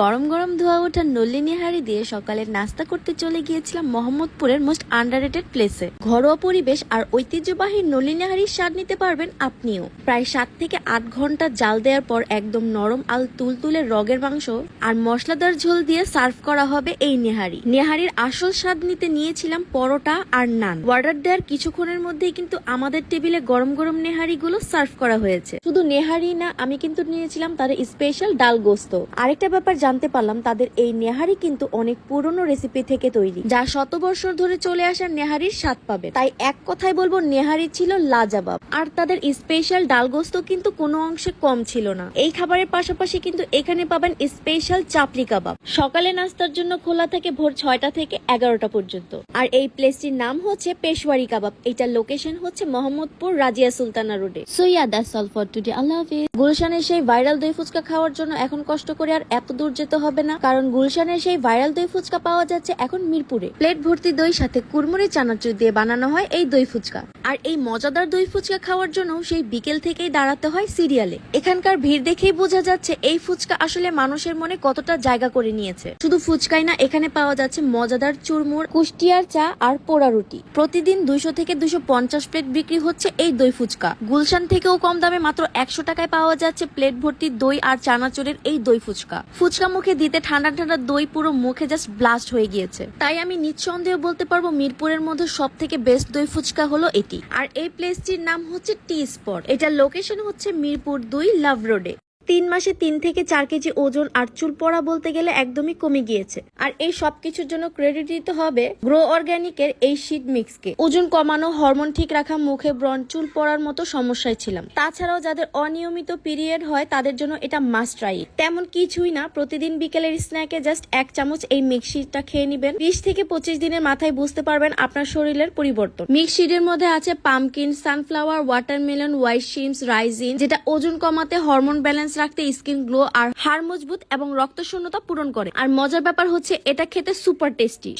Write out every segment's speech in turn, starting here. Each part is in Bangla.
গরম গরম ধোয়া ওঠা নল্লিনী হাড়ি দিয়ে সকালের নাস্তা করতে চলে গিয়েছিলাম মোহাম্মদপুরের মোস্ট আন্ডাররেটেড প্লেসে ঘরোয়া পরিবেশ আর ঐতিহ্যবাহী নল্লিনী হাড়ির স্বাদ নিতে পারবেন আপনিও। প্রায় সাত থেকে আট ঘণ্টা জাল দেওয়ার পর একদম নরম আল তুলতুলে রগের মাংস আর মশলাদার ঝোল দিয়ে সার্ভ করা হবে এই নেহারি। নেহারির আসল স্বাদ নিতে নিয়েছিলাম পরোটা আর নান। অর্ডার দেওয়ার কিছুক্ষণের মধ্যেই কিন্তু আমাদের টেবিলে গরম গরম নেহারি গুলো সার্ভ করা হয়েছে। শুধু নেহারি না, আমি কিন্তু নিয়েছিলাম তাদের স্পেশাল ডাল গোস্ত। আরেকটা ব্যাপার জানতে পারলাম তাদের এই নেহারি কিন্তু অনেক পুরনো রেসিপি থেকে তৈরি, যা শত বছর ধরে চলে আসা নেহারির স্বাদ পাবে। তাই এক কথায় বলব, নেহারি ছিল লাজাবাব। আর তাদের স্পেশাল ডাল গোস্ত কিন্তু কোনো অংশে কম ছিল না। এই খাবারের পাশাপাশি কিন্তু এখানে পাবেন স্পেশাল চাপড়ি কাবাব। সকালে নাস্তার জন্য খোলা থাকে ভোর ছয়টা থেকে এগারোটা পর্যন্ত। আর এই প্লেসটির নাম হচ্ছে পেশওয়ারি কাবাব। এটার লোকেশন হচ্ছে মোহাম্মদপুর রাজিয়া সুলতানা রোডে so yeah all for today আল্লাহ হাফিজ। গুলশানের সেই ভাইরাল দই ফুচকা খাওয়ার জন্য এখন কষ্ট করে আর এত দূর যেতে হবে না। কারণ গুলশানের সেই ভাইরাল দই ফুচকা পাওয়া যাচ্ছে এখন মিরপুরে। প্লেট ভর্তি দই সাথে কুরমুরি চানাচুর দিয়ে বানানো হয় এই দই ফুচকা। আর এই মজাদার দই ফুচকা খাওয়ার জন্য সেই বিকেল থেকেই দাঁড়াতে হয় সিরিয়ালে। এখানকার ভিড় দেখেই বোঝা যাচ্ছে এই ফুচকা আসলে মানুষের মনে কতটা জায়গা করে নিয়েছে। শুধু ফুচকাই না, এখানে পাওয়া যাচ্ছে মজাদার চুরমুর, কুষ্টিয়ার চা আর পোড়া রুটি। প্রতিদিন দুইশো থেকে দুশো পঞ্চাশ প্লেট বিক্রি হচ্ছে এই দই ফুচকা। গুলশান থেকেও কম দামে মাত্র একশো টাকায় পাওয়া যাচ্ছে প্লেট ভর্তি দই আর চানাচুরের এই দই ফুচকা। ফুচকা মুখে দিতে ঠান্ডা ঠান্ডা দই পুরো মুখে জাস্ট ব্লাস্ট হয়ে গিয়েছে। তাই আমি নিঃসন্দেহে বলতে পারব মিরপুরের মধ্যে সব থেকে বেস্ট দই ফুচকা হলো এটি। আর এই প্লেসটির নাম হচ্ছে টি স্পট এটার লোকেশন হচ্ছে মিরপুর দুই লাভ রোডে তিন মাসে তিন থেকে চার কেজি ওজন আর চুল পড়া বলতে গেলে একদমই কমে গিয়েছে। আর এই সবকিছুর জন্য ক্রেডিট দিতে হবে গ্রো অর্গানিকের এই শীত মিক্সকে ওজন কমানো হরমোন ঠিক রাখা, মুখে ব্রণ, চুল পড়ার মতো সমস্যায় ছিলাম। তাছাড়াও যাদের অনিয়মিত পিরিয়ড হয়, তাদের জন্য এটা মাস্ট ট্রাই তেমন কিছুই না, প্রতিদিন বিকেলের স্ন্যাকে জাস্ট এক চামচ এই মিক্সিটা খেয়ে নেবেন। বিশ থেকে পঁচিশ দিনের মাথায় বুঝতে পারবেন আপনার শরীরের পরিবর্তন। মিক্সিডের মধ্যে আছে পামকিন সানফ্লাওয়ার ওয়াটারমেলন হোয়াইট শিমস রাইজিন যেটা ওজন কমাতে হরমোন ব্যালেন্স রাখতে স্কিন গ্লো আর হাড় মজবুত এবং রক্ত শূন্যতা পূরণ করে। আর মজার ব্যাপার হচ্ছে, এটা খেতে সুপার টেস্টি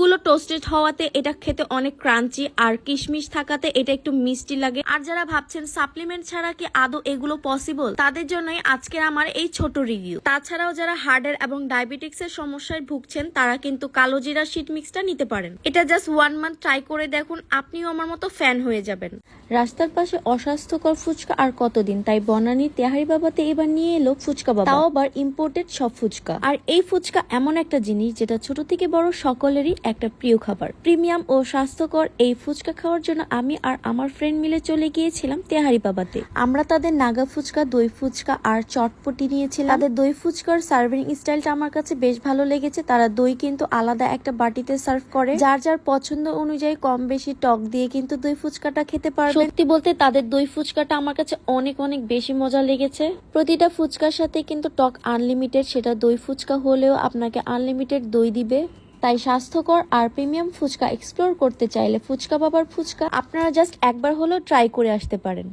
গুলো টোস্টেড হওয়াতে এটা খেতে অনেক ক্রাঞ্চি আর কিশমিশ থাকাতে এটা একটু মিষ্টি লাগে। আর যারা ভাবছেন সাপ্লিমেন্ট ছাড়া কি আদৌ এগুলো পসিবল তাদের জন্যই আজকের আমার এই ছোট রিভিউ তাছাড়াও যারা হার্টের এবং ডায়াবেটিক্স এর সমস্যায় ভুগছেন, তারা কিন্তু কালো জিরা শীট মিক্সটা নিতে পারেন। এটা জাস্ট ওয়ান মান্থ ট্রাই করে দেখুন, আপনিও আমার মতো ফ্যান হয়ে যাবেন। রাস্তার পাশে অস্বাস্থ্যকর ফুচকা আর কতদিন? তাই বনানী তেহারি বাবাতে এবার নিয়ে এলো ফুচকা বাবা। তাও আবার ইম্পোর্টেড সব ফুচকা। আর এই ফুচকা এমন একটা জিনিস যেটা ছোট থেকে বড় সকলেরই একটা প্রিয় খাবার। প্রিমিয়াম ও স্বাস্থ্যকর এই ফুচকা খাওয়ার জন্য আমি আর আমার ফ্রেন্ড মিলে চলে গিয়েছিলাম তেহারি বাবাতে। আমরা তাদের নাগা ফুচকা দই ফুচকা আর চটপটি নিয়েছিলাম। তাদের দই ফুচকার সার্ভিং স্টাইলটা আমার কাছে বেশ ভালো লেগেছে। তারা দই কিন্তু আলাদা একটা বাটিতে সার্ভ করে। যার যার পছন্দ অনুযায়ী কম বেশি টক দিয়ে কিন্তু দই ফুচকাটা খেতে পারবে সত্যি বলতে তাদের দই ফুচকাটা আমার কাছে অনেক অনেক বেশি মজা লেগেছে। প্রতিটা ফুচকার সাথে কিন্তু টক আনলিমিটেড সেটা দই ফুচকা হলেও আপনাকে আনলিমিটেড দই দিবে। তাই স্বাস্থ্যকর আর প্রিমিয়াম ফুচকা এক্সপ্লোর করতে চাইলে ফুচকা বাবার ফুচকা আপনারা জাস্ট একবার হলেও ট্রাই করে আসতে পারেন।